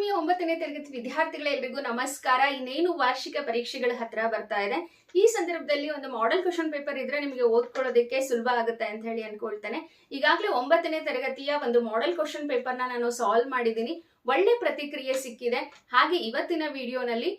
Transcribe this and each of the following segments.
ಆತ್ಮೀಯ ಒಂಬತ್ತನೇ ತರಗತಿ ವಿದ್ಯಾರ್ಥಿಗಳೆಲ್ಲರಿಗೂ ನಮಸ್ಕಾರ. ಇನ್ನೇನು ವಾರ್ಷಿಕ ಪರೀಕ್ಷೆಗಳ ಹತ್ರ ಬರ್ತಾ ಇದೆ. ಈ ಸಂದರ್ಭದಲ್ಲಿ ಒಂದು ಮಾಡೆಲ್ ಕ್ವಶನ್ ಪೇಪರ್ ಇದ್ರೆ ನಿಮಗೆ ಓದ್ಕೊಳ್ಳೋದಕ್ಕೆ ಸುಲಭ ಆಗುತ್ತೆ ಅಂತ ಹೇಳಿ ಅನ್ಕೊಳ್ತೇನೆ. ಈಗಾಗಲೇ ಒಂಬತ್ತನೇ ತರಗತಿಯ ಒಂದು ಮಾಡೆಲ್ ಕ್ವಶನ್ ಪೇಪರ್ನ ನಾನು ಸಾಲ್ವ್ ಮಾಡಿದ್ದೀನಿ. ಒಳ್ಳೆ ಪ್ರತಿಕ್ರಿಯೆ ಸಿಕ್ಕಿದೆ. ಹಾಗೆ ಇವತ್ತಿನ ವಿಡಿಯೋನಲ್ಲಿ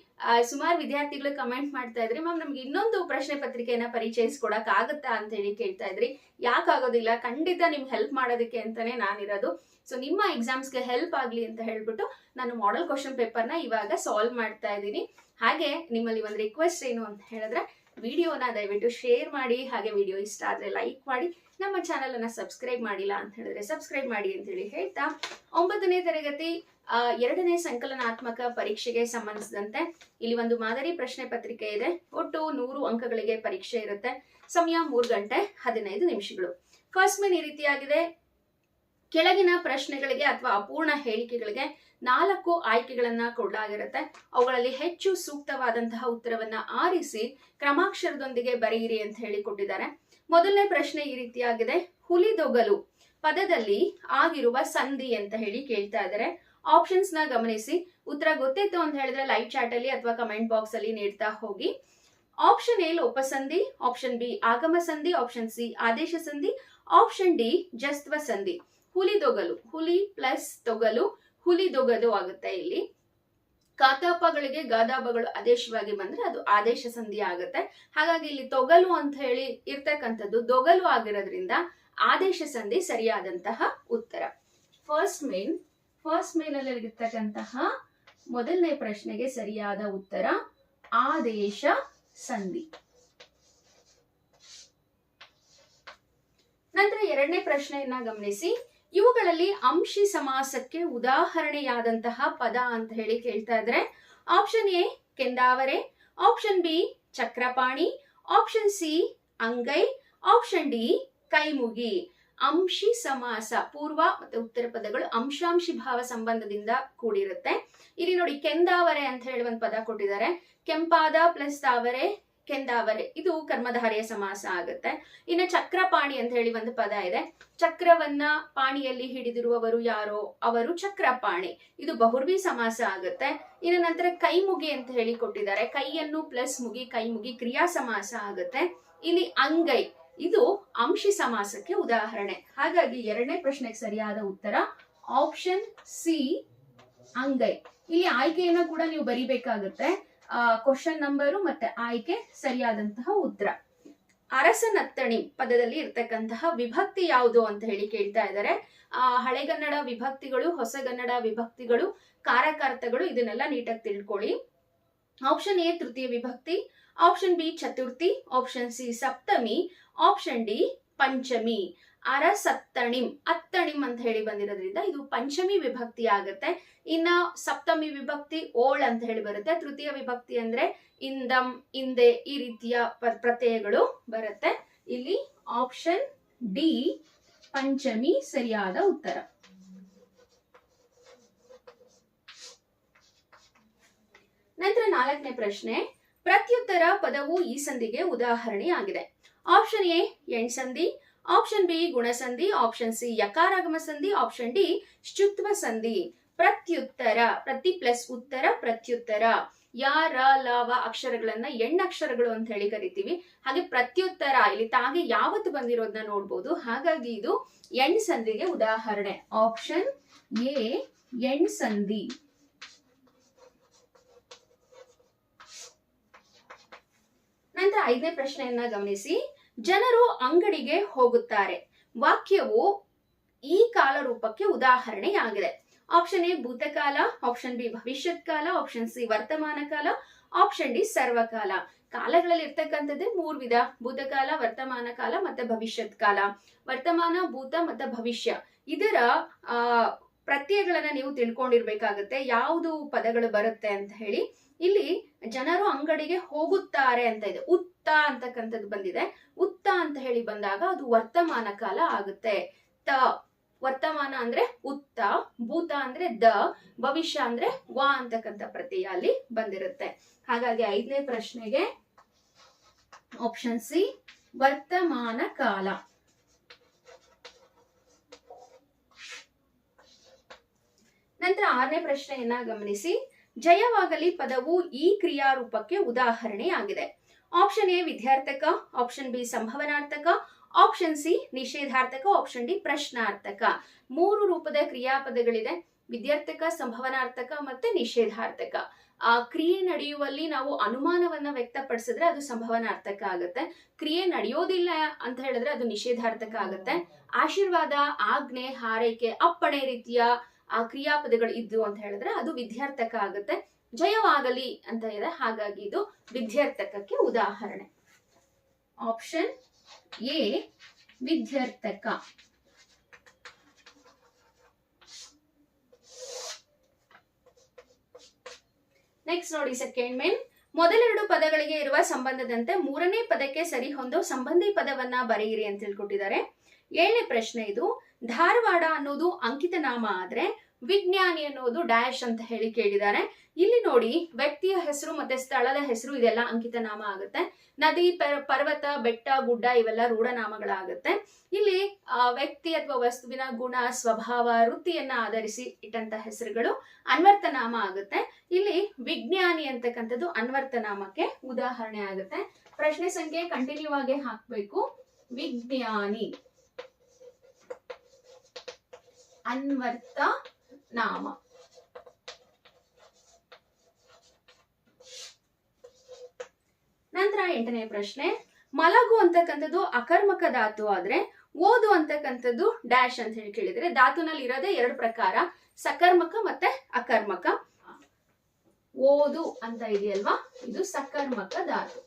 ಸುಮಾರು ವಿದ್ಯಾರ್ಥಿಗಳು ಕಮೆಂಟ್ ಮಾಡ್ತಾ ಇದ್ರಿ. ಮ್ಯಾಮ್ ನಮ್ಗೆ ಇನ್ನೊಂದು ಪ್ರಶ್ನೆ ಪತ್ರಿಕೆಯನ್ನ ಪರಿಚಯಿಸ್ಕೊಡಕ್ ಆಗುತ್ತಾ ಅಂತ ಹೇಳಿ ಕೇಳ್ತಾ ಇದ್ರಿ. ಯಾಕಾಗೋದಿಲ್ಲ ಖಂಡಿತ ನಿಮ್ಗೆ ಹೆಲ್ಪ್ ಮಾಡೋದಕ್ಕೆ ಅಂತಾನೆ ನಾನಿರೋದು. ಸೊ ನಿಮ್ಮ ಎಕ್ಸಾಮ್ಸ್ಗೆ ಹೆಲ್ಪ್ ಆಗಲಿ ಅಂತ ಹೇಳ್ಬಿಟ್ಟು ನಾನು ಮಾಡೆಲ್ ಕ್ವಶನ್ ಪೇಪರ್ನ ಇವಾಗ ಸಾಲ್ವ್ ಮಾಡ್ತಾ ಇದ್ದೀನಿ. ಹಾಗೆ ನಿಮ್ಮಲ್ಲಿ ಒಂದು ರಿಕ್ವೆಸ್ಟ್ ಏನು ಅಂತ ಹೇಳಿದ್ರೆ ವಿಡಿಯೋನ ದಯವಿಟ್ಟು ಶೇರ್ ಮಾಡಿ, ಹಾಗೆ ವಿಡಿಯೋ ಇಷ್ಟ ಆದರೆ ಲೈಕ್ ಮಾಡಿ, ನಮ್ಮ ಚಾನಲನ್ನು ಸಬ್ಸ್ಕ್ರೈಬ್ ಮಾಡಿಲ್ಲ ಅಂತ ಹೇಳಿದ್ರೆ ಸಬ್ಸ್ಕ್ರೈಬ್ ಮಾಡಿ ಅಂತ ಹೇಳಿ ಹೇಳ್ತಾ ಒಂಬತ್ತನೇ ತರಗತಿ ಎರಡನೇ ಸಂಕಲನಾತ್ಮಕ ಪರೀಕ್ಷೆಗೆ ಸಂಬಂಧಿಸಿದಂತೆ ಇಲ್ಲಿ ಒಂದು ಮಾದರಿ ಪ್ರಶ್ನೆ ಪತ್ರಿಕೆ ಇದೆ. ಒಟ್ಟು ನೂರು ಅಂಕಗಳಿಗೆ ಪರೀಕ್ಷೆ ಇರುತ್ತೆ. ಸಮಯ ಮೂರು ಗಂಟೆ ಹದಿನೈದು ನಿಮಿಷಗಳು. ಫಸ್ಟ್ ಮೇನ್ ಈ ರೀತಿಯಾಗಿದೆ. ಕೆಳಗಿನ ಪ್ರಶ್ನೆಗಳಿಗೆ ಅಥವಾ ಅಪೂರ್ಣ ಹೇಳಿಕೆಗಳಿಗೆ ನಾಲ್ಕು ಆಯ್ಕೆಗಳನ್ನ ಕೊಡಲಾಗಿರುತ್ತೆ ಅವುಗಳಲ್ಲಿ ಹೆಚ್ಚು ಸೂಕ್ತವಾದಂತಹ ಉತ್ತರವನ್ನ ಆರಿಸಿ ಕ್ರಮಾಕ್ಷರದೊಂದಿಗೆ ಬರೆಯಿರಿ ಅಂತ ಹೇಳಿ ಕೊಟ್ಟಿದ್ದಾರೆ. ಮೊದಲನೇ ಪ್ರಶ್ನೆ ಈ ರೀತಿಯಾಗಿದೆ. ಹುಲಿದೊಗಲು ಪದದಲ್ಲಿ ಆಗಿರುವ ಸಂಧಿ ಅಂತ ಹೇಳಿ ಕೇಳ್ತಾ ಇದ್ದಾರೆ. ಆಪ್ಷನ್ಸ್ನ ಗಮನಿಸಿ. ಉತ್ತರ ಗೊತ್ತಿತ್ತು ಅಂತ ಹೇಳಿದ್ರೆ ಲೈಟ್ ಚಾಟ್ ಅಲ್ಲಿ ಅಥವಾ ಕಮೆಂಟ್ ಬಾಕ್ಸ್ ಅಲ್ಲಿ ನೀಡ್ತಾ ಹೋಗಿ. ಆಪ್ಷನ್ ಎ ಲೋಪಸಂಧಿ, ಆಪ್ಷನ್ ಬಿ ಆಗಮ ಸಂಧಿ ಆಪ್ಷನ್ ಸಿ ಆದೇಶ ಸಂಧಿ, ಆಪ್ಷನ್ ಡಿ ಜಸ್ತ್ವ ಸಂಧಿ. ಹುಲಿ ದೊಗಲು, ಹುಲಿ ಪ್ಲಸ್ ತೊಗಲು ಹುಲಿ ದೊಗದು ಆಗುತ್ತೆ ಇಲ್ಲಿ. ಕಾತಾಪಗಳಿಗೆ ಗಾದಾಬಗಳು ಆದೇಶವಾಗಿ ಬಂದ್ರೆ ಅದು ಆದೇಶ ಸಂಧಿ ಆಗುತ್ತೆ. ಹಾಗಾಗಿ ಇಲ್ಲಿ ತೊಗಲು ಅಂತ ಹೇಳಿ ಇರ್ತಕ್ಕಂಥದ್ದು ದೊಗಲು ಆಗಿರೋದ್ರಿಂದ ಆದೇಶ ಸಂಧಿ ಸರಿಯಾದಂತಹ ಉತ್ತರ. ಫಸ್ಟ್ ಮೇನ್ ಫಸ್ಟ್ ಮೇನ್ ಅಲ್ಲಿ ಇರ್ತಕ್ಕಂತಹ ಮೊದಲನೇ ಪ್ರಶ್ನೆಗೆ ಸರಿಯಾದ ಉತ್ತರ ಆದೇಶ ಸಂಧಿ. ನಂತರ ಎರಡನೇ ಪ್ರಶ್ನೆಯನ್ನ ಗಮನಿಸಿ. ಇವುಗಳಲ್ಲಿ ಅಂಶಿ ಸಮಾಸಕ್ಕೆ ಉದಾಹರಣೆಯಾದಂತಹ ಪದ ಅಂತ ಹೇಳಿ ಕೇಳ್ತಾ ಇದ್ರೆ ಆಪ್ಷನ್ ಎ ಕೆಂದಾವರೆ ಆಪ್ಷನ್ ಬಿ ಚಕ್ರಪಾಣಿ ಆಪ್ಷನ್ ಸಿ ಅಂಗೈ ಆಪ್ಷನ್ ಡಿ ಕೈಮುಗಿ. ಅಂಶಿ ಸಮಾಸ, ಪೂರ್ವ ಮತ್ತೆ ಉತ್ತರ ಪದಗಳು ಅಂಶಾಂಶಿ ಭಾವ ಸಂಬಂಧದಿಂದ ಕೂಡಿರುತ್ತೆ. ಇಲ್ಲಿ ನೋಡಿ ಕೆಂದಾವರೆ ಅಂತ ಹೇಳಿ ಒಂದು ಪದ ಕೊಟ್ಟಿದ್ದಾರೆ. ಕೆಂಪಾದ ಪ್ಲಸ್ ತಾವರೆ ಕೆಂದಾವರೆ. ಇದು ಕರ್ಮಧಾರೆಯ ಸಮಾಸ ಆಗುತ್ತೆ. ಇನ್ನು ಚಕ್ರಪಾಣಿ ಅಂತ ಹೇಳಿ ಒಂದು ಪದ ಇದೆ. ಚಕ್ರವನ್ನ ಪಾಣಿಯಲ್ಲಿ ಹಿಡಿದಿರುವವರು ಯಾರೋ ಅವರು ಚಕ್ರಪಾಣಿ. ಇದು ಬಹುರ್ವಿ ಸಮಾಸ ಆಗುತ್ತೆ. ಇನ್ನು ನಂತರ ಕೈಮುಗಿ ಅಂತ ಹೇಳಿ ಕೊಟ್ಟಿದ್ದಾರೆ. ಕೈಯನ್ನು ಪ್ಲಸ್ ಮುಗಿ, ಕೈಮುಗಿ ಕ್ರಿಯಾ ಸಮಾಸ ಆಗುತ್ತೆ. ಇಲ್ಲಿ ಅಂಗೈ, ಇದು ಅಂಶಿ ಸಮಾಸಕ್ಕೆ ಉದಾಹರಣೆ. ಹಾಗಾಗಿ ಎರಡನೇ ಪ್ರಶ್ನೆಗೆ ಸರಿಯಾದ ಉತ್ತರ ಆಪ್ಷನ್ ಸಿ ಅಂಗೈ. ಇಲ್ಲಿ ಆಯ್ಕೆಯನ್ನ ಕೂಡ ನೀವು ಬರಿಬೇಕಾಗುತ್ತೆ. ಕ್ವಶನ್ ನಂಬರು ಮತ್ತೆ ಆಯ್ಕೆ ಸರಿಯಾದಂತಹ ಉತ್ತರ. ಅರಸನತ್ತಣಿ ಪದದಲ್ಲಿ ಇರ್ತಕ್ಕಂತಹ ವಿಭಕ್ತಿ ಯಾವುದು ಅಂತ ಹೇಳಿ ಕೇಳ್ತಾ ಇದ್ದಾರೆ ಆ ಹಳೆಗನ್ನಡ ವಿಭಕ್ತಿಗಳು ಹೊಸಗನ್ನಡ ವಿಭಕ್ತಿಗಳು ಕಾರಕಾರ್ಥಗಳು ಇದನ್ನೆಲ್ಲ ನೀಟಾಗಿ ತಿಳ್ಕೊಳ್ಳಿ. ಆಪ್ಷನ್ ಎ ತೃತೀಯ ವಿಭಕ್ತಿ. ಆಪ್ಷನ್ ಬಿ ಚತುರ್ಥಿ. ಆಪ್ಷನ್ ಸಿ ಸಪ್ತಮಿ. ಆಪ್ಷನ್ ಡಿ ಪಂಚಮಿ. ಅರಸತ್ತಣಿಂ ಅತ್ತಣಿಂ ಅಂತ ಹೇಳಿ ಬಂದಿರೋದ್ರಿಂದ ಇದು ಪಂಚಮಿ ವಿಭಕ್ತಿ ಆಗುತ್ತೆ. ಇನ್ನ ಸಪ್ತಮಿ ವಿಭಕ್ತಿ ಓಳ್ ಅಂತ ಹೇಳಿ ಬರುತ್ತೆ. ತೃತೀಯ ವಿಭಕ್ತಿ ಅಂದ್ರೆ ಇಂದಂ ಹಿಂದೆ ಈ ರೀತಿಯ ಪ್ರತ್ಯಯಗಳು ಬರುತ್ತೆ. ಇಲ್ಲಿ ಆಪ್ಷನ್ ಡಿ, ಪಂಚಮಿ ಸರಿಯಾದ ಉತ್ತರ. ನಂತರ ನಾಲ್ಕನೇ ಪ್ರಶ್ನೆ, ಪ್ರತ್ಯುತ್ತರ ಪದವು ಈ ಸಂಧಿಗೆ ಉದಾಹರಣೆಯಾಗಿದೆ. ಆಪ್ಷನ್ ಎ ಎಣ್ಸಂಧಿ ಆಪ್ಷನ್ ಬಿ ಗುಣಸಂಧಿ ಆಪ್ಷನ್ ಸಿ ಯಕಾರಾಗಮ ಸಂಧಿ ಆಪ್ಷನ್ ಡಿ ಶುತ್ವ ಸಂಧಿ ಪ್ರತ್ಯುತ್ತರ, ಪ್ರತಿ ಪ್ಲಸ್ ಉತ್ತರ, ಪ್ರತ್ಯುತ್ತರ. ಯ ರ ಲವ ಅಕ್ಷರಗಳನ್ನ ಎಣ್ಣಕ್ಷರಗಳು ಅಂತ ಹೇಳಿ ಕರಿತೀವಿ. ಹಾಗೆ ಪ್ರತ್ಯುತ್ತರ, ಇಲ್ಲಿ ತಾಗೆ ಯಾವತ್ತು ಬಂದಿರೋದನ್ನ ನೋಡ್ಬೋದು. ಹಾಗಾಗಿ ಇದು ಎಣ್ ಸಂಧಿಗೆ ಉದಾಹರಣೆ. ಆಪ್ಷನ್ ಎ ಎಣ್ ಸಂಧಿ. ನಂತರ ಐದನೇ ಪ್ರಶ್ನೆಯನ್ನ ಗಮನಿಸಿ. ಜನರು ಅಂಗಡಿಗೆ ಹೋಗುತ್ತಾರೆ. ವಾಕ್ಯವು ಈ ಕಾಲ ರೂಪಕ್ಕೆ ಉದಾಹರಣೆಯಾಗಿದೆ. ಆಪ್ಷನ್ ಎ, ಭೂತಕಾಲ, ಆಪ್ಷನ್ ಬಿ ಭವಿಷ್ಯತ್ ಕಾಲ ಆಪ್ಷನ್ ಸಿ ವರ್ತಮಾನ ಕಾಲ ಆಪ್ಷನ್ ಡಿ, ಸರ್ವಕಾಲ. ಕಾಲಗಳಲ್ಲಿ ಇರ್ತಕ್ಕಂಥದ್ದೇ ಮೂರ್ ವಿಧ. ಭೂತಕಾಲ ವರ್ತಮಾನ ಕಾಲ ಮತ್ತೆ ಭವಿಷ್ಯತ್ ಕಾಲ ವರ್ತಮಾನ, ಭೂತ ಮತ್ತೆ ಭವಿಷ್ಯ. ಇದರ, ಆ ಪ್ರತ್ಯಯಗಳನ್ನ ನೀವು ತಿಳ್ಕೊಂಡಿರ್ಬೇಕಾಗತ್ತೆ, ಯಾವುದು ಪದಗಳು ಬರುತ್ತೆ ಅಂತ ಹೇಳಿ. ಇಲ್ಲಿ ಜನರು ಅಂಗಡಿಗೆ ಹೋಗುತ್ತಾರೆ ಅಂತ ಇದೆ. ಉತ್ತ ಅಂತಕ್ಕಂಥದ್ದು ಬಂದಿದೆ. ಉತ್ತ ಅಂತ ಹೇಳಿ ಬಂದಾಗ ಅದು ವರ್ತಮಾನ ಕಾಲ ಆಗುತ್ತೆ. ತ, ವರ್ತಮಾನ ಅಂದ್ರೆ ಉತ್ತ, ಭೂತ ಅಂದ್ರೆ ದ, ಭವಿಷ್ಯ ಅಂದ್ರೆ ವ ಅಂತಕ್ಕಂಥ ಪ್ರತ್ಯಯ ಅಲ್ಲಿ ಬಂದಿರುತ್ತೆ. ಹಾಗಾಗಿ ಐದನೇ ಪ್ರಶ್ನೆಗೆ ಆಪ್ಷನ್ ಸಿ ವರ್ತಮಾನ ಕಾಲ. ನಂತರ ಆರನೇ ಪ್ರಶ್ನೆಯನ್ನ ಗಮನಿಸಿ? ಜಯವಾಗಲಿ ಪದವು ಈ ಕ್ರಿಯಾರೂಪಕ್ಕೆ ಉದಾಹರಣೆಯಾಗಿದೆ. ಆಪ್ಷನ್ ಎ ವಿದ್ಯಾರ್ಥಕ ಆಪ್ಷನ್ ಬಿ ಸಂಭವನಾರ್ಥಕ ಆಪ್ಷನ್ ಸಿ ನಿಷೇಧಾರ್ಥಕ ಆಪ್ಷನ್ ಡಿ ಪ್ರಶ್ನಾರ್ಥಕ. ಮೂರು ರೂಪದ ಕ್ರಿಯಾಪದಗಳಿದೆ. ವಿದ್ಯಾರ್ಥಕ, ಸಂಭವನಾರ್ಥಕ ಮತ್ತೆ ನಿಷೇಧಾರ್ಥಕ. ಆ ಕ್ರಿಯೆ ನಡೆಯುವಲ್ಲಿ ನಾವು ಅನುಮಾನವನ್ನ ವ್ಯಕ್ತಪಡಿಸಿದ್ರೆ ಅದು ಸಂಭವನಾರ್ಥಕ ಆಗುತ್ತೆ. ಕ್ರಿಯೆ ನಡೆಯೋದಿಲ್ಲ ಅಂತ ಹೇಳಿದ್ರೆ ಅದು ನಿಷೇಧಾರ್ಥಕ ಆಗುತ್ತೆ. ಆಶೀರ್ವಾದ, ಆಜ್ಞೆ, ಹಾರೈಕೆ, ಅಪ್ಪಣೆ ರೀತಿಯ ಆ ಕ್ರಿಯಾಪದಗಳು ಇದ್ದು ಅಂತ ಹೇಳಿದ್ರೆ ಅದು ವಿದ್ಯಾರ್ಥಕ ಆಗುತ್ತೆ. ಜಯವಾಗಲಿ ಅಂತ ಇದೆ. ಹಾಗಾಗಿ ಇದು ವಿದ್ಯಾರ್ಥಕಕ್ಕೆ ಉದಾಹರಣೆ. ಆಪ್ಷನ್ ಎ ವಿದ್ಯಾರ್ಥಕ. ನೆಕ್ಸ್ಟ್ ನೋಡಿ ಸೆಕೆಂಡ್ ಮೇನ್ ಮೊದಲೆರಡು ಪದಗಳಿಗೆ ಇರುವ ಸಂಬಂಧದಂತೆ ಮೂರನೇ ಪದಕ್ಕೆ ಸರಿ ಹೊಂದೋ ಸಂಬಂಧಿ ಪದವನ್ನ ಬರೆಯಿರಿ ಅಂತ ಹೇಳ್ಕೊಟ್ಟಿದ್ದಾರೆ. ಏಳನೇ ಪ್ರಶ್ನೆ ಇದು. ಧಾರವಾಡ ಅನ್ನೋದು ಅಂಕಿತ ನಾಮ ಆದ್ರೆ ವಿಜ್ಞಾನಿ ಅನ್ನೋದು ಡ್ಯಾಶ್ ಅಂತ ಹೇಳಿ ಕೇಳಿದ್ದಾರೆ. ಇಲ್ಲಿ ನೋಡಿ ವ್ಯಕ್ತಿಯ ಹೆಸರು ಮತ್ತೆ ಸ್ಥಳದ ಹೆಸರು ಇದೆಲ್ಲ ಅಂಕಿತ ನಾಮ ಆಗುತ್ತೆ. ನದಿ, ಪರ್- ಪರ್ವತ, ಬೆಟ್ಟ, ಗುಡ್ಡ ಇವೆಲ್ಲ ರೂಢನಾಮಗಳಾಗುತ್ತೆ. ಇಲ್ಲಿ ವ್ಯಕ್ತಿ ಅಥವಾ ವಸ್ತುವಿನ ಗುಣ, ಸ್ವಭಾವ, ವೃತ್ತಿಯನ್ನ ಆಧರಿಸಿ ಇಟ್ಟಂತ ಹೆಸರುಗಳು ಅನ್ವರ್ಥ ನಾಮ ಆಗುತ್ತೆ. ಇಲ್ಲಿ ವಿಜ್ಞಾನಿ ಅಂತಕ್ಕಂಥದ್ದು ಅನ್ವರ್ಥ ನಾಮಕ್ಕೆ ಉದಾಹರಣೆ ಆಗುತ್ತೆ. ಪ್ರಶ್ನೆ ಸಂಖ್ಯೆ ಕಂಟಿನ್ಯೂ ಆಗಿ ಹಾಕ್ಬೇಕು. ವಿಜ್ಞಾನಿ. ಅನ್ವರ್ಥ ನಾಮ. ನಂತರ ಎಂಟನೇ ಪ್ರಶ್ನೆ, ಮಲಗು ಅಂತಕ್ಕಂಥದ್ದು ಅಕರ್ಮಕ ಧಾತು ಆದ್ರೆ ಓದು ಅಂತಕ್ಕಂಥದ್ದು ಡ್ಯಾಶ್ ಅಂತ ಹೇಳಿ ಕೇಳಿದ್ರೆ ಧಾತುನಲ್ಲಿ ಇರೋದೇ ಎರಡು ಪ್ರಕಾರ, ಸಕರ್ಮಕ ಮತ್ತೆ ಅಕರ್ಮಕ. ಓದು ಅಂತ ಇದೆಯಲ್ವಾ? ಇದು ಸಕರ್ಮಕ ಧಾತು.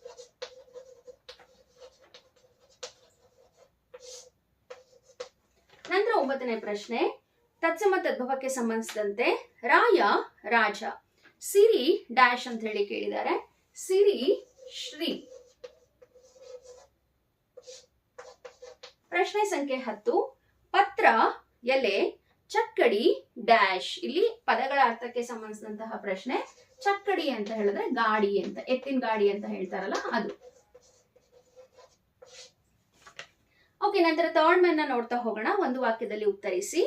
ನಂತರ ಒಂಬತ್ತನೇ ಪ್ರಶ್ನೆ ತತ್ಸಮ ತದ್ಭವಕ್ಕೆ ಸಂಬಂಧಿಸಿದಂತೆ ರಾಯ ರಾಜ. ಸಿರಿ ಡ್ಯಾಶ್ ಅಂತ ಹೇಳಿ ಕೇಳಿದ್ದಾರೆ. ಸಿರಿ ಶ್ರೀ. ಪ್ರಶ್ನೆ ಸಂಖ್ಯೆ ಹತ್ತು. ಪತ್ರ, ಎಲೆ, ಚಕ್ಕಡಿ, ಡ್ಯಾಶ್. ಇಲ್ಲಿ ಪದಗಳ ಅರ್ಥಕ್ಕೆ ಸಂಬಂಧಿಸಿದಂತಹ ಪ್ರಶ್ನೆ. ಚಕ್ಕಡಿ ಅಂತ ಹೇಳಿದ್ರೆ ಗಾಡಿ ಅಂತ, ಎತ್ತಿನ ಗಾಡಿ ಅಂತ ಹೇಳ್ತಾರಲ್ಲ ಅದು. ಓಕೆ, ನಂತರ ಥರ್ಡ್ ಮೆನ್ನ ನೋಡ್ತಾ ಹೋಗೋಣ. ಒಂದು ವಾಕ್ಯದಲ್ಲಿ ಉತ್ತರಿಸಿ.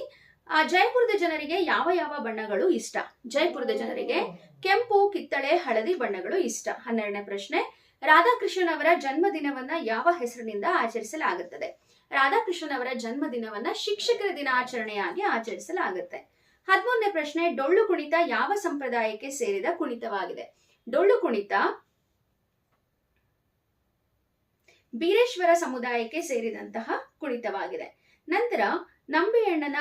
ಆ ಜೈಪುರದ ಜನರಿಗೆ ಯಾವ ಯಾವ ಬಣ್ಣಗಳು ಇಷ್ಟ? ಜೈಪುರದ ಜನರಿಗೆ ಕೆಂಪು, ಕಿತ್ತಳೆ, ಹಳದಿ ಬಣ್ಣಗಳು ಇಷ್ಟ. ಹನ್ನೆರಡನೇ ಪ್ರಶ್ನೆ ರಾಧಾಕೃಷ್ಣನ್ ಅವರ ಜನ್ಮದಿನವನ್ನ ಯಾವ ಹೆಸರಿನಿಂದ ಆಚರಿಸಲಾಗುತ್ತದೆ? ರಾಧಾಕೃಷ್ಣನ್ ಅವರ ಜನ್ಮದಿನವನ್ನ ಶಿಕ್ಷಕರ ದಿನಾಚರಣೆಯಾಗಿ ಆಚರಿಸಲಾಗುತ್ತೆ. ಹದಿಮೂರನೇ ಪ್ರಶ್ನೆ, ಡೊಳ್ಳು ಕುಣಿತ ಯಾವ ಸಂಪ್ರದಾಯಕ್ಕೆ ಸೇರಿದ ಕುಣಿತವಾಗಿದೆ? ಡೊಳ್ಳು ಕುಣಿತ ಬೀರೇಶ್ವರ ಸಮುದಾಯಕ್ಕೆ ಸೇರಿದಂತಹ ಕುಣಿತವಾಗಿದೆ. ನಂತರ ನಂಬಿಯಣ್ಣನ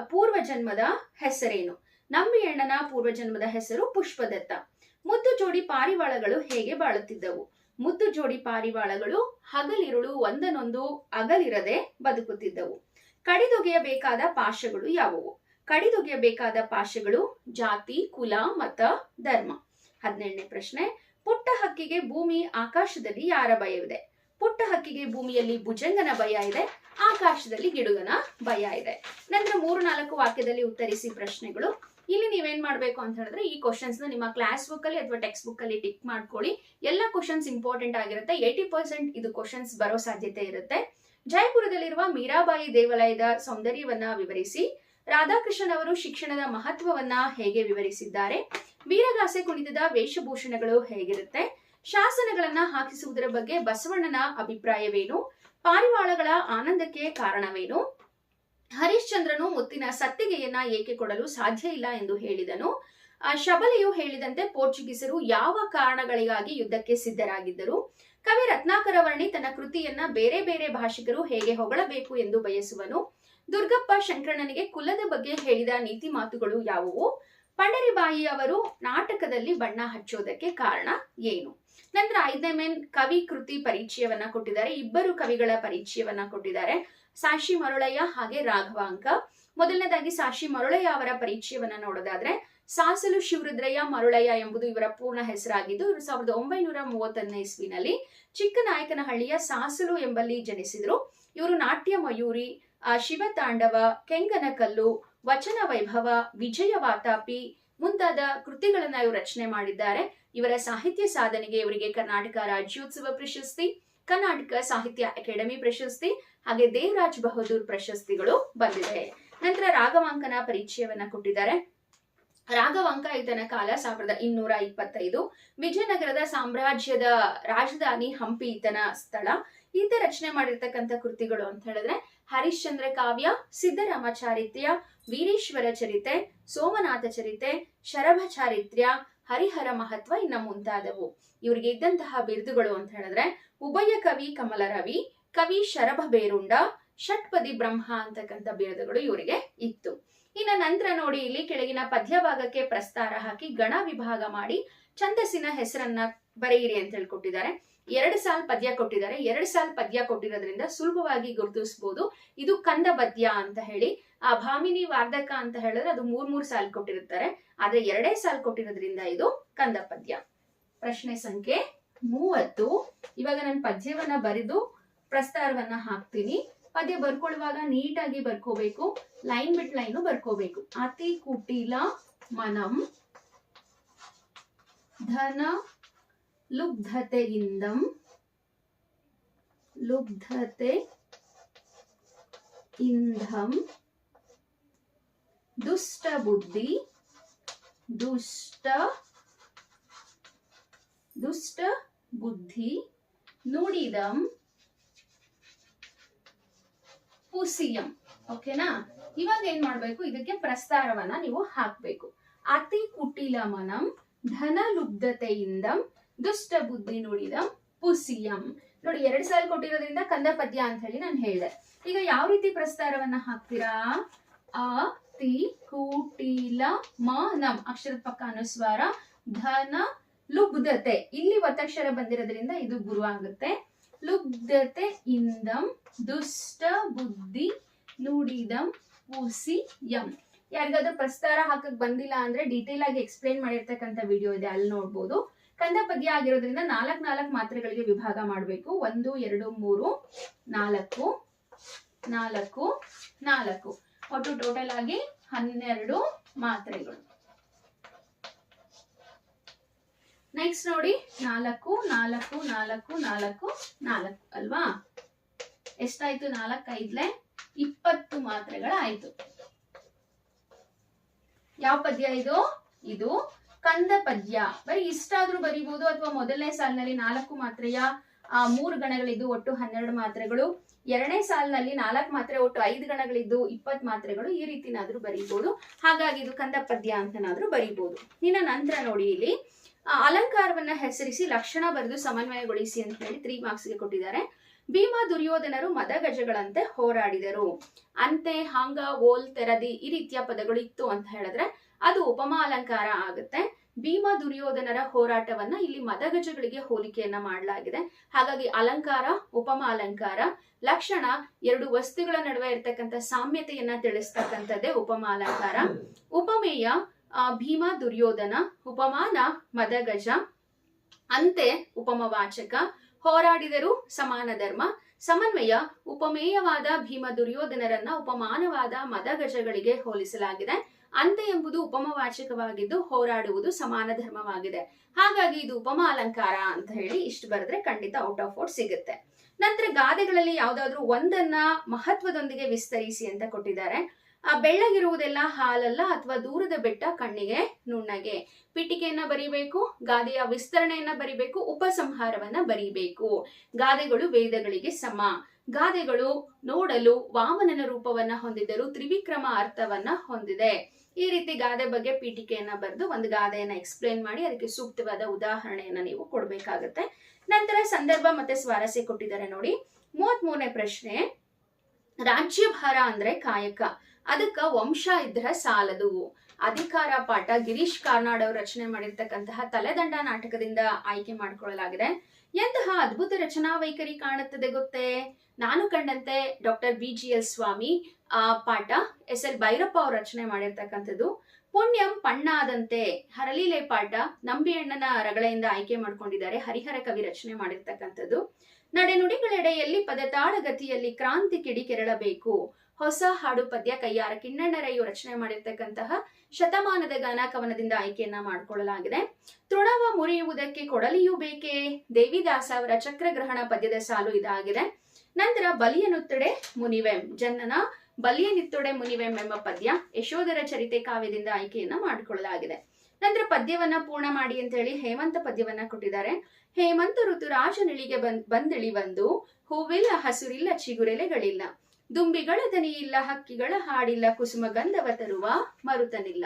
ಪೂರ್ವ ಜನ್ಮದ ಹೆಸರೇನು? ನಂಬಿಯಣ್ಣನ ಪೂರ್ವ ಜನ್ಮದ ಹೆಸರು ಪುಷ್ಪದತ್ತ. ಮುದ್ದು ಜೋಡಿ ಪಾರಿವಾಳಗಳು ಹೇಗೆ ಬಾಳುತ್ತಿದ್ದವು? ಮುದ್ದು ಜೋಡಿ ಪಾರಿವಾಳಗಳು ಹಗಲಿರುಳು ಒಂದನೊಂದು ಅಗಲಿರದೆ ಬದುಕುತ್ತಿದ್ದವು. ಕಡಿದೊಗೆಯಬೇಕಾದ ಪಾಶಗಳು ಯಾವುವು? ಕಡಿದೊಗೆಯಬೇಕಾದ ಪಾಶಗಳು ಜಾತಿ, ಕುಲ, ಮತ, ಧರ್ಮ. ಹದಿನೇಳನೇ ಪ್ರಶ್ನೆ. ಪುಟ್ಟ ಹಕ್ಕಿಗೆ ಭೂಮಿ ಆಕಾಶದಲ್ಲಿ ಯಾರ ಭಯವಿದೆ? ಪುಟ್ಟ ಹಕ್ಕಿಗೆ ಭೂಮಿಯಲ್ಲಿ ಭುಜಂಗನ ಭಯ ಇದೆ. ಆಕಾಶದಲ್ಲಿ ಗಿಡುಗನ ಭಯ ಇದೆ. ನಂತರ ಮೂರು ನಾಲ್ಕು ವಾಕ್ಯದಲ್ಲಿ ಉತ್ತರಿಸಿ ಪ್ರಶ್ನೆಗಳು. ಇಲ್ಲಿ ನೀವೇನ್ ಮಾಡ್ಬೇಕು ಅಂತ ಹೇಳಿದ್ರೆ ಈ ಕ್ವಶನ್ಸ್ ನಿಮ್ಮ ಕ್ಲಾಸ್ ಬುಕ್ ಅಲ್ಲಿ ಅಥವಾ ಟೆಕ್ಸ್ಟ್ ಬುಕ್ ಅಲ್ಲಿ ಟಿಕ್ ಮಾಡ್ಕೊಳ್ಳಿ. ಎಲ್ಲ ಕ್ವಶನ್ಸ್ ಇಂಪಾರ್ಟೆಂಟ್ ಆಗಿರುತ್ತೆ. ಏಯ್ಟಿ ಪರ್ಸೆಂಟ್ ಇದು ಕ್ವಶನ್ಸ್ ಬರೋ ಸಾಧ್ಯತೆ ಇರುತ್ತೆ. ಜೈಪುರದಲ್ಲಿರುವ ಮೀರಾಬಾಯಿ ದೇವಾಲಯದ ಸೌಂದರ್ಯವನ್ನ ವಿವರಿಸಿ. ರಾಧಾಕೃಷ್ಣನ್ ಅವರು ಶಿಕ್ಷಣದ ಮಹತ್ವವನ್ನ ಹೇಗೆ ವಿವರಿಸಿದ್ದಾರೆ? ವೀರಗಾಸೆ ಕುಣಿತದ ವೇಷಭೂಷಣಗಳು ಹೇಗಿರುತ್ತೆ? ಶಾಸನಗಳನ್ನ ಹಾಕಿಸುವುದರ ಬಗ್ಗೆ ಬಸವಣ್ಣನ ಅಭಿಪ್ರಾಯವೇನು? ಪಾರಿವಾಳಗಳ ಆನಂದಕ್ಕೆ ಕಾರಣವೇನು? ಹರಿಶ್ಚಂದ್ರನು ಮುತ್ತಿನ ಸತ್ತಿಗೆಯನ್ನ ಏಕೆ ಕೊಡಲು ಸಾಧ್ಯ ಇಲ್ಲ ಎಂದು ಹೇಳಿದನು. ಶಬಲೆಯು ಹೇಳಿದಂತೆ ಪೋರ್ಚುಗೀಸರು ಯಾವ ಕಾರಣಗಳಿಗಾಗಿ ಯುದ್ಧಕ್ಕೆ ಸಿದ್ಧರಾಗಿದ್ದರು? ಕವಿ ರತ್ನಾಕರ ವರ್ಣಿ ತನ್ನ ಕೃತಿಯನ್ನ ಬೇರೆ ಬೇರೆ ಭಾಷಿಕರು ಹೇಗೆ ಹೊಗಳಬೇಕು ಎಂದು ಬಯಸುವನು? ದುರ್ಗಪ್ಪ ಶಂಕರಣನಿಗೆ ಕುಲದ ಬಗ್ಗೆ ಹೇಳಿದ ನೀತಿ ಮಾತುಗಳು ಯಾವುವು? ಪಂಡರಿಬಾಯಿ ಅವರು ನಾಟಕದಲ್ಲಿ ಬಣ್ಣ ಹಚ್ಚೋದಕ್ಕೆ ಕಾರಣ ಏನು? ನಂತರ ಐದನೇ ಮೇನ್ ಕವಿ ಕೃತಿ ಪರಿಚಯವನ್ನ ಕೊಟ್ಟಿದ್ದಾರೆ. ಇಬ್ಬರು ಕವಿಗಳ ಪರಿಚಯವನ್ನ ಕೊಟ್ಟಿದ್ದಾರೆ. ಸಾಶಿ ಮರುಳಯ್ಯ ಹಾಗೆ ರಾಘವಾಂಕ ಮೊದಲನೇದಾಗಿ ಸಾಶಿ ಮರುಳಯ್ಯ ಅವರ ಪರಿಚಯವನ್ನ ನೋಡೋದಾದ್ರೆ, ಸಾಸಲು ಶಿವರುದ್ರಯ್ಯ ಮರುಳಯ್ಯ ಎಂಬುದು ಇವರ ಪೂರ್ಣ ಹೆಸರಾಗಿದ್ದು, ಇವರು ಸಾವಿರದ ಒಂಬೈನೂರ ಮೂವತ್ತನೇ ಇಸ್ವಿನಲ್ಲಿ ಚಿಕ್ಕನಾಯಕನಹಳ್ಳಿಯ ಸಾಸಲು ಎಂಬಲ್ಲಿ ಜನಿಸಿದ್ರು. ಇವರು ನಾಟ್ಯ ಮಯೂರಿ ಶಿವತಾಂಡವ ಕೆಂಗನಕಲ್ಲು ವಚನ ವೈಭವ, ವಿಜಯ ವಾತಾಪಿ ಮುಂತಾದ ಕೃತಿಗಳನ್ನ ಇವರು ರಚನೆ ಮಾಡಿದ್ದಾರೆ. ಇವರ ಸಾಹಿತ್ಯ ಸಾಧನೆಗೆ ಇವರಿಗೆ ಕರ್ನಾಟಕ ರಾಜ್ಯೋತ್ಸವ ಪ್ರಶಸ್ತಿ, ಕರ್ನಾಟಕ ಸಾಹಿತ್ಯ ಅಕಾಡೆಮಿ ಪ್ರಶಸ್ತಿ, ಹಾಗೆ ದೇವರಾಜ್ ಬಹದ್ದೂರ್ ಪ್ರಶಸ್ತಿಗಳು ಬಂದಿದೆ. ನಂತರ ರಾಘವಾಂಕನ ಪರಿಚಯವನ್ನ ಕೊಟ್ಟಿದ್ದಾರೆ. ರಾಘವಾಂಕ ಈತನ ಕಾಲ ಸಾವಿರದ ಇನ್ನೂರ ಇಪ್ಪತ್ತೈದು. ವಿಜಯನಗರದ ಸಾಮ್ರಾಜ್ಯದ ರಾಜಧಾನಿ ಹಂಪಿ ಈತನ ಸ್ಥಳ. ಈತ ರಚನೆ ಮಾಡಿರ್ತಕ್ಕಂಥ ಕೃತಿಗಳು ಅಂತ ಹೇಳಿದ್ರೆ ಹರಿಶ್ಚಂದ್ರ ಕಾವ್ಯ ಸಿದ್ದರಾಮ ಚಾರಿತ್ರ್ಯ ವೀರೇಶ್ವರ ಚರಿತೆ, ಸೋಮನಾಥ ಚರಿತೆ, ಶರಭ ಚಾರಿತ್ರ್ಯ ಹರಿಹರ ಮಹತ್ವ ಇನ್ನ ಮುಂತಾದವು. ಇವರಿಗೆ ಇದ್ದಂತಹ ಬಿರುದುಗಳು ಅಂತ ಹೇಳಿದ್ರೆ, ಉಭಯ ಕವಿ ಕಮಲರವಿ ಕವಿ ಶರಭ ಬೇರುಂಡ, ಷಟ್ಪದಿ ಬ್ರಹ್ಮ ಅಂತಕ್ಕಂಥ ಬಿರುದುಗಳು ಇವರಿಗೆ ಇತ್ತು. ಇನ್ನ ನಂತರ ನೋಡಿ ಇಲ್ಲಿ ಕೆಳಗಿನ ಪದ್ಯ ಭಾಗಕ್ಕೆ ಪ್ರಸ್ತಾರ ಹಾಕಿ ಗಣ ವಿಭಾಗ ಮಾಡಿ ಛಂದಸ್ಸಿನ ಹೆಸರನ್ನ ಬರೆಯಿರಿ ಅಂತ ಹೇಳ್ಕೊಟ್ಟಿದ್ದಾರೆ. ಎರಡು ಸಾಲ್ ಪದ್ಯ ಕೊಟ್ಟಿದ್ದಾರೆ. ಎರಡು ಸಾಲ್ ಪದ್ಯ ಕೊಟ್ಟಿರೋದ್ರಿಂದ ಸುಲಭವಾಗಿ ಗುರುತಿಸಬಹುದು ಇದು ಕಂದ ಪದ್ಯ ಅಂತ ಹೇಳಿ, ಆ ಭಾಮಿನಿ ವಾರ್ಧಕ ಅಂತ ಹೇಳಿದ್ರೆ ಅದು ಮೂರ್ ಮೂರ್ ಸಾಲ್ ಕೊಟ್ಟಿರುತ್ತಾರೆ. ಆದ್ರೆ ಎರಡೇ ಸಾಲ್ ಕೊಟ್ಟಿರೋದ್ರಿಂದ ಇದು ಕಂದ ಪದ್ಯ. ಪ್ರಶ್ನೆ ಸಂಖ್ಯೆ ಮೂವತ್ತು. ಇವಾಗ ನಾನು ಪದ್ಯವನ್ನ ಬರೆದು ಪ್ರಸ್ತಾರವನ್ನ ಹಾಕ್ತೀನಿ. ಪದ್ಯ ಬರ್ಕೊಳ್ಳುವಾಗ ನೀಟಾಗಿ ಬರ್ಕೋಬೇಕು, ಲೈನ್ ಬಿಟ್ ಲೈನು ಬರ್ಕೋಬೇಕು. ಅತಿ ಕುಟಿಲ ಮನಂ ಧನ ಲುಬ್ಧತೆಯಿಂದಂ ಲುಬ್ಧತೆ ಇಂಧಂ ದುಷ್ಟ ಬುದ್ಧಿ ದುಷ್ಟ ದುಷ್ಟ ಬುದ್ಧಿ ನುಡಿದಂ ಪುಸಿಯಂ. ಓಕೆನಾ? ಇವಾಗ ಏನ್ ಮಾಡ್ಬೇಕು? ಇದಕ್ಕೆ ಪ್ರಸ್ತಾರವನ್ನ ನೀವು ಹಾಕ್ಬೇಕು. ಅತಿ ಕುಟಿಲ ಮನಂ ಧನ ಲುಬ್ಧತೆಯಿಂದಂ ದುಷ್ಟ ಬುದ್ಧಿ ನುಡಿದ ಪುಸಿಯಂ. ನೋಡಿ, ಎರಡು ಸಾಲ ಕೊಟ್ಟಿರೋದ್ರಿಂದ ಕಂದ ಪದ್ಯ ಅಂತ ಹೇಳಿ ನಾನು ಹೇಳಿದೆ. ಈಗ ಯಾವ ರೀತಿ ಪ್ರಸ್ತಾರವನ್ನ ಹಾಕ್ತೀರಾ? ಅ, ತಿ ಮ, ನಂ ಅಕ್ಷರದ ಪಕ್ಕ ಅನುಸ್ವಾರ ಧನ ಲುಬ್ಧತೆ. ಇಲ್ಲಿ ಒತ್ತಕ್ಷರ ಬಂದಿರೋದ್ರಿಂದ ಇದು ಗುರು ಆಗುತ್ತೆ. ಲುಬ್ಧತೆ ಇಂದಂ, ದುಷ್ಟ ಬುದ್ಧಿ ನುಡಿದಂ ಪುಸಿ ಯಂ ಯಾರಿಗಾದ್ರೂ ಪ್ರಸ್ತಾರ ಹಾಕಕ್ ಬಂದಿಲ್ಲ ಅಂದ್ರೆ ಡೀಟೇಲ್ ಆಗಿ ಎಕ್ಸ್ಪ್ಲೈನ್ ಮಾಡಿರ್ತಕ್ಕಂಥ ವಿಡಿಯೋ ಇದೆ, ಅಲ್ಲಿ ನೋಡ್ಬೋದು. ಕಂದ ಪದ್ಯ ಆಗಿರೋದ್ರಿಂದ ನಾಲ್ಕ್ ನಾಲ್ಕು ಮಾತ್ರೆಗಳಿಗೆ ವಿಭಾಗ ಮಾಡಬೇಕು. ಒಂದು, ಎರಡು, ಮೂರು, ನಾಲ್ಕು ನಾಲ್ಕು ನಾಲ್ಕು. ಒಟ್ಟು ಟೋಟಲ್ ಆಗಿ ಹನ್ನೆರಡು ಮಾತ್ರೆಗಳು. ನೆಕ್ಸ್ಟ್ ನೋಡಿ, ನಾಲ್ಕು ನಾಲ್ಕು ನಾಲ್ಕು ನಾಲ್ಕು ನಾಲ್ಕು ಅಲ್ವಾ? ಎಷ್ಟಾಯ್ತು? ನಾಲ್ಕು ಐದ್ಲೆ ಇಪ್ಪತ್ತು ಮಾತ್ರೆಗಳಾಯ್ತು. ಯಾವ ಪದ್ಯ ಇದು? ಇದು ಕಂದ ಪದ್ಯ ಬರೀ ಇಷ್ಟಾದ್ರೂ ಬರಿಬಹುದು ಅಥವಾ ಮೊದಲನೇ ಸಾಲಿನಲ್ಲಿ ನಾಲ್ಕು ಮಾತ್ರೆಯ, ಆ, ಮೂರು ಗಣಗಳಿದ್ದು ಒಟ್ಟು ಹನ್ನೆರಡು ಮಾತ್ರೆಗಳು. ಎರಡನೇ ಸಾಲಿನಲ್ಲಿ ನಾಲ್ಕು ಮಾತ್ರೆ ಒಟ್ಟು ಐದು ಗಣಗಳಿದ್ದು ಇಪ್ಪತ್ ಮಾತ್ರೆಗಳು ಈ ರೀತಿನಾದ್ರೂ ಬರೀಬಹುದು ಹಾಗಾಗಿ ಇದು ಕಂದ ಪದ್ಯ ಅಂತನಾದ್ರೂ ಬರೀಬಹುದು ಇನ್ನ ನಂತರ ನೋಡಿ ಇಲ್ಲಿ ಅಲಂಕಾರವನ್ನ ಹೆಸರಿಸಿ ಲಕ್ಷಣ ಬರೆದು ಸಮನ್ವಯಗೊಳಿಸಿ ಅಂತ ಹೇಳಿ ತ್ರೀ ಮಾರ್ಕ್ಸ್ಗೆ ಕೊಟ್ಟಿದ್ದಾರೆ. ಭೀಮ ದುರ್ಯೋಧನರು ಮದಗಜಗಳಂತೆ ಹೋರಾಡಿದರು. ಅಂತೆ ಹಾಂಗ ಓಲ್ ತೆರದಿ ಈ ರೀತಿಯ ಪದಗಳು ಇತ್ತು ಅಂತ ಹೇಳಿದ್ರೆ ಅದು ಉಪಮಾ ಅಲಂಕಾರ ಆಗುತ್ತೆ. ಭೀಮ ದುರ್ಯೋಧನರ ಹೋರಾಟವನ್ನ ಇಲ್ಲಿ ಮದಗಜಗಳಿಗೆ ಹೋಲಿಕೆಯನ್ನ ಮಾಡಲಾಗಿದೆ. ಹಾಗಾಗಿ ಅಲಂಕಾರ, ಉಪಮ ಅಲಂಕಾರ, ಲಕ್ಷಣ ಎರಡು ವಸ್ತುಗಳ ನಡುವೆ ಇರ್ತಕ್ಕಂಥ ಸಾಮ್ಯತೆಯನ್ನ ತಿಳಿಸ್ತಕ್ಕಂಥದ್ದೇ ಉಪಮಾ ಅಲಂಕಾರ. ಉಪಮೇಯ ಭೀಮ ದುರ್ಯೋಧನ, ಉಪಮಾನ ಮದಗಜ, ಅಂತೆ ಉಪಮವಾಚಕ, ಹೋರಾಡಿದರು ಸಮಾನ ಧರ್ಮ. ಸಮನ್ವಯ, ಉಪಮೇಯವಾದ ಭೀಮ ದುರ್ಯೋಧನರನ್ನ ಉಪಮಾನವಾದ ಮದಗಜಗಳಿಗೆ ಹೋಲಿಸಲಾಗಿದೆ. ಅಂತೆ ಎಂಬುದು ಉಪಮವಾಚಕವಾಗಿದ್ದು ಹೋರಾಡುವುದು ಸಮಾನ ಧರ್ಮವಾಗಿದೆ. ಹಾಗಾಗಿ ಇದು ಉಪಮ ಅಲಂಕಾರ ಅಂತ ಹೇಳಿ ಇಷ್ಟು ಬರೆದ್ರೆ ಖಂಡಿತ ಔಟ್ ಆಫ್ ಔಟ್ ಸಿಗುತ್ತೆ. ನಂತರ ಗಾದೆಗಳಲ್ಲಿ ಯಾವ್ದಾದ್ರು ಒಂದನ್ನ ಮಹತ್ವದೊಂದಿಗೆ ವಿಸ್ತರಿಸಿ ಅಂತ ಕೊಟ್ಟಿದ್ದಾರೆ. ಆ ಬೆಳ್ಳಗಿರುವುದೆಲ್ಲ ಹಾಲಲ್ಲ ಅಥವಾ ದೂರದ ಬೆಟ್ಟ ಕಣ್ಣಿಗೆ ನುಣ್ಣಗೆ. ಪಿಟಿಕೆಯನ್ನ ಬರಿಬೇಕು, ಗಾದೆಯ ವಿಸ್ತರಣೆಯನ್ನ ಬರಿಬೇಕು, ಉಪಸಂಹಾರವನ್ನ ಬರಿಬೇಕು. ಗಾದೆಗಳು ವೇದಗಳಿಗೆ ಸಮ. ಗಾದೆಗಳು ನೋಡಲು ವಾಮನನ ರೂಪವನ್ನ ಹೊಂದಿದ್ದರೂ ತ್ರಿವಿಕ್ರಮ ಅರ್ಥವನ್ನ ಹೊಂದಿದೆ. ಈ ರೀತಿ ಗಾದೆ ಬಗ್ಗೆ ಪೀಠಿಕೆಯನ್ನ ಬರೆದು ಒಂದು ಗಾದೆಯನ್ನ ಎಕ್ಸ್ಪ್ಲೇನ್ ಮಾಡಿ ಅದಕ್ಕೆ ಸೂಕ್ತವಾದ ಉದಾಹರಣೆಯನ್ನ ನೀವು ಕೊಡ್ಬೇಕಾಗತ್ತೆ. ನಂತರ ಸಂದರ್ಭ ಮತ್ತೆ ಸ್ವಾರಸ್ಯ ಕೊಟ್ಟಿದ್ದಾರೆ ನೋಡಿ. ಮೂವತ್ತ್ ಮೂರನೇ ಪ್ರಶ್ನೆ, ರಾಜ್ಯಭಾರ ಅಂದ್ರೆ ಕಾಯಕ. ಅದಕ್ಕ ವಂಶ ಇದ್ರ ಸಾಲದು. ಅಧಿಕಾರ, ಪಾಠ, ಗಿರೀಶ್ ಕಾರ್ನಾಡ್ ಅವರು ರಚನೆ ಮಾಡಿರ್ತಕ್ಕಂತಹ ತಲೆದಂಡ ನಾಟಕದಿಂದ ಆಯ್ಕೆ ಮಾಡಿಕೊಳ್ಳಲಾಗಿದೆ. ಎಂತಹ ಅದ್ಭುತ ರಚನಾ ವೈಖರಿ ಕಾಣುತ್ತದೆ ಗೊತ್ತೇ? ನಾನು ಕಂಡಂತೆ doctor B G S Swamy ಪಾಠ ಎಸ್ ಎಲ್ ಭೈರಪ್ಪ ಅವರು ರಚನೆ ಮಾಡಿರ್ತಕ್ಕಂಥದ್ದು. ಪುಣ್ಯಂ ಪಣ್ಣಾದಂತೆ ಹರಲೀಲೆ ಪಾಠ ನಂಬಿ ಅಣ್ಣನ ರಗಳೆಯಿಂದ ಆಯ್ಕೆ ಮಾಡ್ಕೊಂಡಿದ್ದಾರೆ. ಹರಿಹರ ಕವಿ ರಚನೆ ಮಾಡಿರ್ತಕ್ಕಂಥದ್ದು. ನಡೆನುಡಿಗಳೆಡೆಯಲ್ಲಿ ಪದ ಗತಿಯಲ್ಲಿ ಕ್ರಾಂತಿ ಕಿಡಿ ಕೆರಳಬೇಕು. ಹೊಸ ಹಾಡು ಪದ್ಯ ಕೈಯಾರ ಕಿಣ್ಣಣ್ಣರಯ್ಯು ರಚನೆ ಮಾಡಿರ್ತಕ್ಕಂತಹ ಶತಮಾನದ ಗಾನ ಕವನದಿಂದ ಆಯ್ಕೆಯನ್ನ ಮಾಡಿಕೊಳ್ಳಲಾಗಿದೆ. ತೃಣವ ಮುರಿಯುವುದಕ್ಕೆ ಕೊಡಲಿಯೂ ಬೇಕೇ? ದೇವಿದಾಸ ಅವರ ಚಕ್ರಗ್ರಹಣ ಪದ್ಯದ ಸಾಲು ಇದಾಗಿದೆ. ನಂತರ ಬಲಿಯನುತ್ತಡೆ ಮುನಿವೆಂ. ಜನ್ನನ ಬಲಿಯನಿತ್ತೊಡೆ ಮುನಿವೆಂ ಎಂಬ ಪದ್ಯ ಯಶೋಧರ ಚರಿತೆ ಕಾವ್ಯದಿಂದ ಆಯ್ಕೆಯನ್ನ ಮಾಡಿಕೊಳ್ಳಲಾಗಿದೆ. ನಂತರ ಪದ್ಯವನ್ನ ಪೂರ್ಣ ಮಾಡಿ ಅಂತ ಹೇಳಿ ಹೇಮಂತ ಪದ್ಯವನ್ನ ಕೊಟ್ಟಿದ್ದಾರೆ. ಹೇಮಂತ ಋತು ರಾಜನಿಳಿಗೆ ಬಂದ್, ಬಂದಿಳಿ ಬಂದು ಹೂವಿಲ್ಲ, ಹಸುರಿಲ್ಲ, ಚಿಗುರೆಲೆಗಳಿಲ್ಲ. ದುಂಬಿಗಳ ದನಿ ಇಲ್ಲ ಹಕ್ಕಿಗಳ ಹಾಡಿಲ್ಲ, ಕುಸುಮ ಗಂಧವ ತರುವ ಮರುತನಿಲ್ಲ.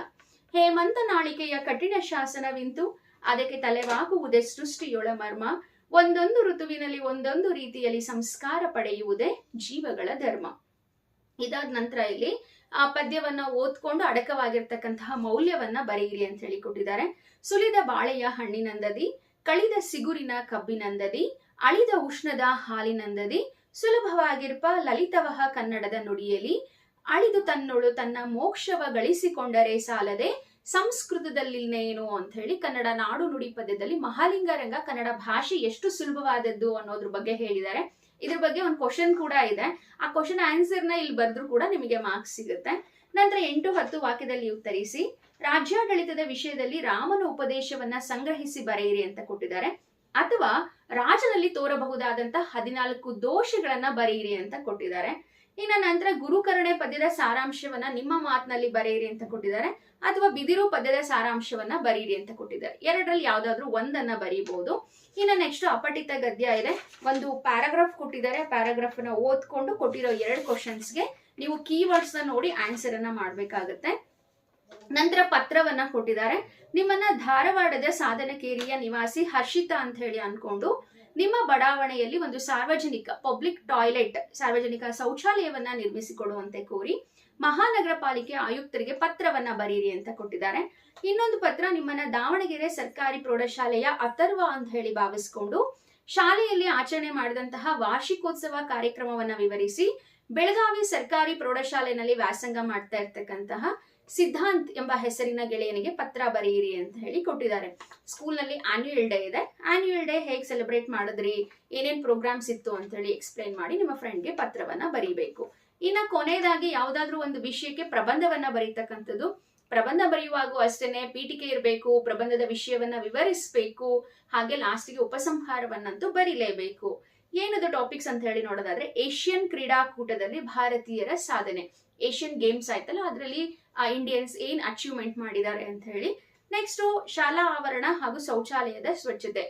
ಹೇಮಂತ ನಾಳಿಕೆಯ ಕಠಿಣ ಶಾಸನವಿಂತು, ಅದಕ್ಕೆ ತಲೆವಾಗುವುದೇ ಸೃಷ್ಟಿಯೊಳ ಮರ್ಮ. ಒಂದೊಂದು ಋತುವಿನಲ್ಲಿ ಒಂದೊಂದು ರೀತಿಯಲ್ಲಿ ಸಂಸ್ಕಾರ ಪಡೆಯುವುದೇ ಜೀವಗಳ ಧರ್ಮ. ಇದಾದ ನಂತರ ಇಲ್ಲಿ, ಆ ಪದ್ಯವನ್ನ ಓದ್ಕೊಂಡು ಅಡಕವಾಗಿರ್ತಕ್ಕಂತಹ ಮೌಲ್ಯವನ್ನ ಬರೆಯಿರಿ ಅಂತ ಹೇಳಿ ಕೊಟ್ಟಿದ್ದಾರೆ. ಸುಲಿದ ಬಾಳೆಯ ಹಣ್ಣಿನಂದದಿ, ಕಳಿದ ಸಿಗುರಿನ ಕಬ್ಬಿನಂದದಿ, ಅಳಿದ ಉಷ್ಣದ ಹಾಲಿನಂದದಿ, ಸುಲಭವಾಗಿರ್ಪ ಲಲಿತವಹ ಕನ್ನಡದ ನುಡಿಯಲಿ, ಅಳಿದು ತನ್ನೊಳು ತನ್ನ ಮೋಕ್ಷವ ಗಳಿಸಿಕೊಂಡರೆ ಸಾಲದೆ ಸಂಸ್ಕೃತದಲ್ಲಿನೇನು ಅಂತ ಹೇಳಿ ಕನ್ನಡ ನಾಡು ನುಡಿ ಪದ್ಯದಲ್ಲಿ ಮಹಾಲಿಂಗರಂಗ ಕನ್ನಡ ಭಾಷೆ ಎಷ್ಟು ಸುಲಭವಾದದ್ದು ಅನ್ನೋದ್ರ ಬಗ್ಗೆ ಹೇಳಿದ್ದಾರೆ. ಇದ್ರ ಬಗ್ಗೆ ಒಂದು ಕ್ವಶನ್ ಕೂಡ ಇದೆ. ಆ ಕ್ವಶನ್ ಆನ್ಸರ್ನ ಇಲ್ಲಿ ಬರೆದ್ರು ಕೂಡ ನಿಮಗೆ ಮಾರ್ಕ್ಸ್ ಸಿಗುತ್ತೆ. ನಂತರ ಎಂಟು ಹತ್ತು ವಾಕ್ಯದಲ್ಲಿ ಉತ್ತರಿಸಿ, ರಾಜ್ಯಾಡಳಿತದ ವಿಷಯದಲ್ಲಿ ರಾಮನ ಉಪದೇಶವನ್ನ ಸಂಗ್ರಹಿಸಿ ಬರೆಯಿರಿ ಅಂತ ಕೊಟ್ಟಿದ್ದಾರೆ. ಅಥವಾ ರಾಜನಲ್ಲಿ ತೋರಬಹುದಾದಂತಹ ಹದಿನಾಲ್ಕು ದೋಷಗಳನ್ನ ಬರೆಯಿರಿ ಅಂತ ಕೊಟ್ಟಿದ್ದಾರೆ. ಇನ್ನ ನಂತರ ಗುರುಕರಣೆ ಪದ್ಯದ ಸಾರಾಂಶವನ್ನ ನಿಮ್ಮ ಮಾತಿನಲ್ಲಿ ಬರೆಯಿರಿ ಅಂತ ಕೊಟ್ಟಿದ್ದಾರೆ. ಅಥವಾ ಬಿದಿರು ಪದ್ಯದ ಸಾರಾಂಶವನ್ನ ಬರೀರಿ ಅಂತ ಕೊಟ್ಟಿದ್ದಾರೆ. ಎರಡರಲ್ಲಿ ಯಾವ್ದಾದ್ರು ಒಂದನ್ನ ಬರೀಬಹುದು. ಇನ್ನು ನೆಕ್ಸ್ಟ್ ಅಪಠಿತ ಗದ್ಯ ಇದೆ. ಒಂದು ಪ್ಯಾರಾಗ್ರಾಫ್ ಕೊಟ್ಟಿದ್ದಾರೆ. ಪ್ಯಾರಾಗ್ರಾಫ್ನ ಓದ್ಕೊಂಡು ಕೊಟ್ಟಿರೋ ಎರಡು ಕ್ವಶನ್ಸ್ಗೆ ನೀವು ಕೀವರ್ಡ್ಸ್ ನೋಡಿ ಆನ್ಸರ್ ಅನ್ನ ಮಾಡ್ಬೇಕಾಗತ್ತೆ. ನಂತರ ಪತ್ರವನ್ನ ಕೊಟ್ಟಿದ್ದಾರೆ. ನಿಮ್ಮನ್ನ ಧಾರವಾಡದ ಸಾಧನಕೇರಿಯ ನಿವಾಸಿ ಹರ್ಷಿತಾ ಅಂತ ಹೇಳಿ ಅನ್ಕೊಂಡು ನಿಮ್ಮ ಬಡಾವಣೆಯಲ್ಲಿ ಒಂದು ಸಾರ್ವಜನಿಕ ಪಬ್ಲಿಕ್ ಟಾಯ್ಲೆಟ್ ಸಾರ್ವಜನಿಕ ಶೌಚಾಲಯವನ್ನ ನಿರ್ಮಿಸಿಕೊಡುವಂತೆ ಕೋರಿ ಮಹಾನಗರ ಪಾಲಿಕೆ ಆಯುಕ್ತರಿಗೆ ಪತ್ರವನ್ನ ಬರೀರಿ ಅಂತ ಕೊಟ್ಟಿದ್ದಾರೆ. ಇನ್ನೊಂದು ಪತ್ರ ನಿಮ್ಮನ್ನ ದಾವಣಗೆರೆ ಸರ್ಕಾರಿ ಪ್ರೌಢಶಾಲೆಯ ಅಥರ್ವ ಅಂತ ಹೇಳಿ ಭಾವಿಸಿಕೊಂಡು ಶಾಲೆಯಲ್ಲಿ ಆಚರಣೆ ಮಾಡಿದಂತಹ ವಾರ್ಷಿಕೋತ್ಸವ ಕಾರ್ಯಕ್ರಮವನ್ನ ವಿವರಿಸಿ ಬೆಳಗಾವಿ ಸರ್ಕಾರಿ ಪ್ರೌಢಶಾಲೆನಲ್ಲಿ ವ್ಯಾಸಂಗ ಮಾಡ್ತಾ ಇರ್ತಕ್ಕಂತಹ ಸಿದ್ಧಾಂತ್ ಎಂಬ ಹೆಸರಿನ ಗೆಳೆಯನಿಗೆ ಪತ್ರ ಬರೆಯಿರಿ ಅಂತ ಹೇಳಿ ಕೊಟ್ಟಿದ್ದಾರೆ. ಸ್ಕೂಲ್ನಲ್ಲಿ ಆನ್ಯುಯಲ್ ಡೇ ಇದೆ. ಆನ್ಯುಯಲ್ ಡೇ ಹೇಗೆ ಸೆಲೆಬ್ರೇಟ್ ಮಾಡಿದ್ರಿ? ಏನೇನ್ ಪ್ರೋಗ್ರಾಮ್ಸ್ ಇತ್ತು ಅಂತ ಹೇಳಿ ಎಕ್ಸ್ಪ್ಲೈನ್ ಮಾಡಿ ನಿಮ್ಮ ಫ್ರೆಂಡ್ಗೆ ಪತ್ರವನ್ನ ಬರೀಬೇಕು. ಇನ್ನ ಕೊನೆಯದಾಗಿ ಯಾವುದಾದ್ರೂ ಒಂದು ವಿಷಯಕ್ಕೆ ಪ್ರಬಂಧವನ್ನ ಬರೀತಕ್ಕಂಥದ್ದು. ಪ್ರಬಂಧ ಬರೆಯುವಾಗೂ ಅಷ್ಟೇನೆ ಪೀಠಿಕೆ ಇರಬೇಕು, ಪ್ರಬಂಧದ ವಿಷಯವನ್ನ ವಿವರಿಸಬೇಕು, ಹಾಗೆ ಲಾಸ್ಟಿಗೆ ಉಪಸಂಹಾರವನ್ನಂತೂ ಬರೀಲೇಬೇಕು. ಏನದು ಟಾಪಿಕ್ಸ್ ಅಂತ ಹೇಳಿ ನೋಡೋದಾದ್ರೆ ಏಷ್ಯನ್ ಕ್ರೀಡಾಕೂಟದಲ್ಲಿ ಭಾರತೀಯರ ಸಾಧನೆ. ಏಷ್ಯನ್ ಗೇಮ್ಸ್ ಆಯ್ತಲ್ಲ, ಅದರಲ್ಲಿ ಇಂಡಿಯನ್ಸ್ ಏನ್ ಅಚೀವ್ಮೆಂಟ್ ಮಾಡಿದ್ದಾರೆ ಅಂತ ಹೇಳಿ ನೆಕ್ಸ್ಟ್ ಶಾಲಾ ಆವರಣ ಹಾಗೂ ಶೌಚಾಲಯದ ಸ್ವಚ್ಛತೆ.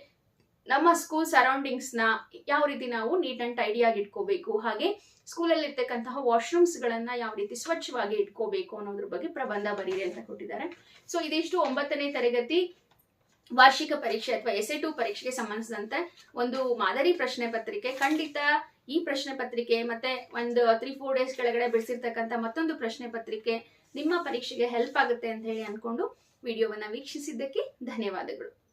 ನಮ್ಮ ಸ್ಕೂಲ್ ಸರೌಂಡಿಂಗ್ಸ್ನ ಯಾವ ರೀತಿ ನಾವು ನೀಟ್ ಅಂಡ್ ಟೈಡಿ ಆಗಿ ಇಟ್ಕೋಬೇಕು, ಹಾಗೆ ಸ್ಕೂಲಲ್ಲಿ ಇರ್ತಕ್ಕಂತಹ ವಾಶ್ರೂಮ್ಸ್ ಗಳನ್ನ ಯಾವ ರೀತಿ ಸ್ವಚ್ಛವಾಗಿ ಇಟ್ಕೋಬೇಕು ಅನ್ನೋದ್ರ ಬಗ್ಗೆ ಪ್ರಬಂಧ ಬರೀರಿ ಅಂತ ಕೊಟ್ಟಿದ್ದಾರೆ. ಸೊ ಇದಿಷ್ಟು ಒಂಬತ್ತನೇ ತರಗತಿ ವಾರ್ಷಿಕ ಪರೀಕ್ಷೆ ಅಥವಾ ಎಸ್ ಎ ಟು ಪರೀಕ್ಷೆಗೆ ಸಂಬಂಧಿಸಿದಂತೆ ಒಂದು ಮಾದರಿ ಪ್ರಶ್ನೆ ಪತ್ರಿಕೆ. ಖಂಡಿತ ಈ ಪ್ರಶ್ನೆ ಪತ್ರಿಕೆ ಮತ್ತೆ ಒಂದು ತ್ರೀ ಫೋರ್ ಡೇಸ್ ಕೆಳಗಡೆ ಬಿಡಿಸಿರ್ತಕ್ಕಂಥ ಮತ್ತೊಂದು ಪ್ರಶ್ನೆ ಪತ್ರಿಕೆ ನಿಮ್ಮ ಪರೀಕ್ಷೆಗೆ ಹೆಲ್ಪ್ ಆಗುತ್ತೆ ಅಂತ ಹೇಳಿ ಅನ್ಕೊಂಡು ವಿಡಿಯೋವನ್ನ ವೀಕ್ಷಿಸಿದ್ದಕ್ಕೆ ಧನ್ಯವಾದಗಳು.